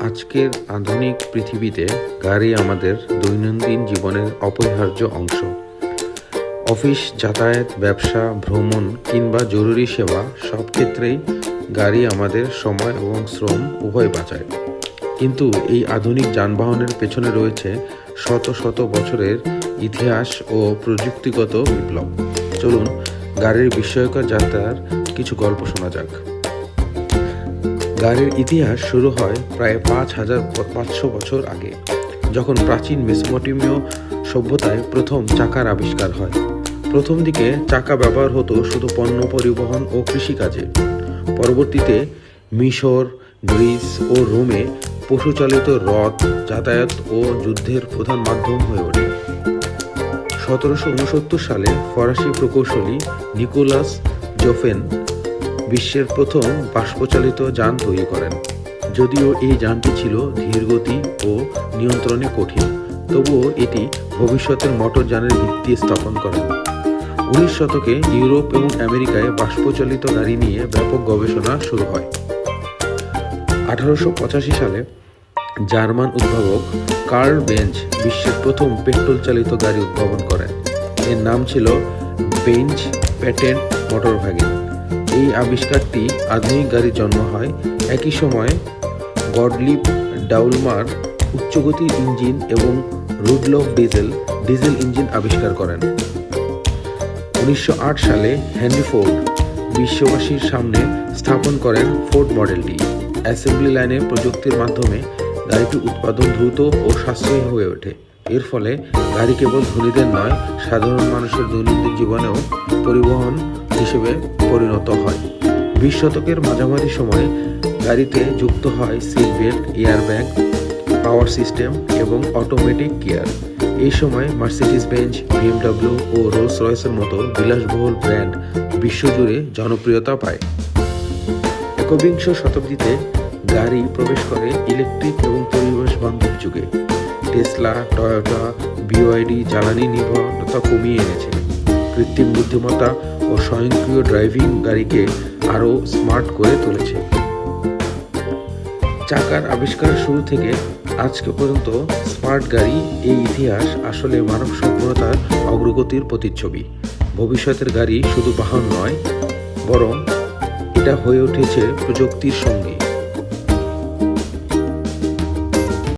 আজকের আধুনিক পৃথিবীতে গাড়ি আমাদের দৈনন্দিন জীবনের অপরিহার্য অংশ। অফিস, যাতায়াত, ব্যবসা, ভ্রমণ কিংবা জরুরি সেবা সব ক্ষেত্রেই গাড়ি আমাদের সময় এবং শ্রম উভয় বাঁচায়। কিন্তু এই আধুনিক যানবাহনের পেছনে রয়েছে শত শত বছরের ইতিহাস ও প্রযুক্তিগত বিপ্লব। চলুন গাড়ির বিস্ময়কর যাত্রার কিছু গল্প শোনা যাক। গাড়ির ইতিহাস শুরু হয় প্রায় পাঁচ হাজার পাঁচশো বছর আগে, যখন প্রাচীন মেসোপটেমীয় সভ্যতায় প্রথম চাকার আবিষ্কার হয়। প্রথম দিকে চাকা ব্যবহার হতো শুধু পণ্য পরিবহন ও কৃষিকাজে। পরবর্তীতে মিশর, গ্রিস ও রোমে পশুচালিত রথ যাতায়াত ও যুদ্ধের প্রধান মাধ্যম হয়ে ওঠে। সতেরোশো উনসত্তর সালে ফরাসি প্রকৌশলী নিকোলাস জোফেন বিশ্বের প্রথম বাষ্পচালিত যান তৈরি করেন। যদিও এই যানটি ছিল ধীরগতি ও নিয়ন্ত্রণে কঠিন, তবুও এটি ভবিষ্যতের মোটর যানের ভিত্তি স্থাপন করেন। উনিশ শতকে ইউরোপ এবং আমেরিকায় বাষ্পচালিত গাড়ি নিয়ে ব্যাপক গবেষণা শুরু হয়। আঠারোশো পঁচাশি সালে জার্মান উদ্ভাবক কার্ল বেঞ্চ বিশ্বের প্রথম পেট্রোল চালিত গাড়ি উদ্ভাবন করেন। এর নাম ছিল বেঞ্চ প্যাটেন্ট মোটর ভ্যাগন এই আবিষ্কারটি আধুনিক গাড়ির জন্ম হয়। একই সময়ে গডলিপ ডাউলমার উচ্চগতির ইঞ্জিন এবং রুডলফ ডিজেল ডিজেল ইঞ্জিন আবিষ্কার করেন। উনিশশো আট সালে হেনরি ফোর্ড বিশ্ববাসীর সামনে স্থাপন করেন ফোর্ড মডেলটি। অ্যাসেম্বলি লাইনে প্রযুক্তির মাধ্যমে গাড়িটি উৎপাদন দ্রুত ও সাশ্রয়ী হয়ে ওঠে। এর ফলে গাড়ি কেবল ধনীদের নয়, সাধারণ মানুষের দৈনন্দিন জীবনেও পরিবহন হিসেবে পরিণত হয়। বিশ শতকের মাঝামাঝি সময়ে গাড়িতে যুক্ত হয় seat belt airbag power system এবং অটোমেটিক গিয়ার। এই সময় মার্সিডিস বেঞ্চ বিএমডাব্লিউ ও রোলস রয়েসের মতো বিলাসবহুল ব্র্যান্ড বিশ্বজুড়ে জনপ্রিয়তা পায়। একবিংশ শতাব্দীতে গাড়ি প্রবেশ করে ইলেকট্রিক এবং পরিবেশ বান্ধব যুগে। টেসলা, টয়োটা, বিওআইডি জ্বালানি নির্ভরতা কমিয়ে এনেছে। কৃত্রিম বুদ্ধিমত্তা ও স্বয়ংক্রিয় ড্রাইভিং গাড়িকে আরও স্মার্ট করে তুলেছে। চাকার আবিষ্কার শুরু থেকে আজকে পর্যন্ত স্মার্ট গাড়ি এই ইতিহাস আসলে মানব সভ্যতার অগ্রগতির প্রতিচ্ছবি। ভবিষ্যতের গাড়ি শুধু বাহন নয়, বরং এটা হয়ে উঠেছে প্রযুক্তির সঙ্গে।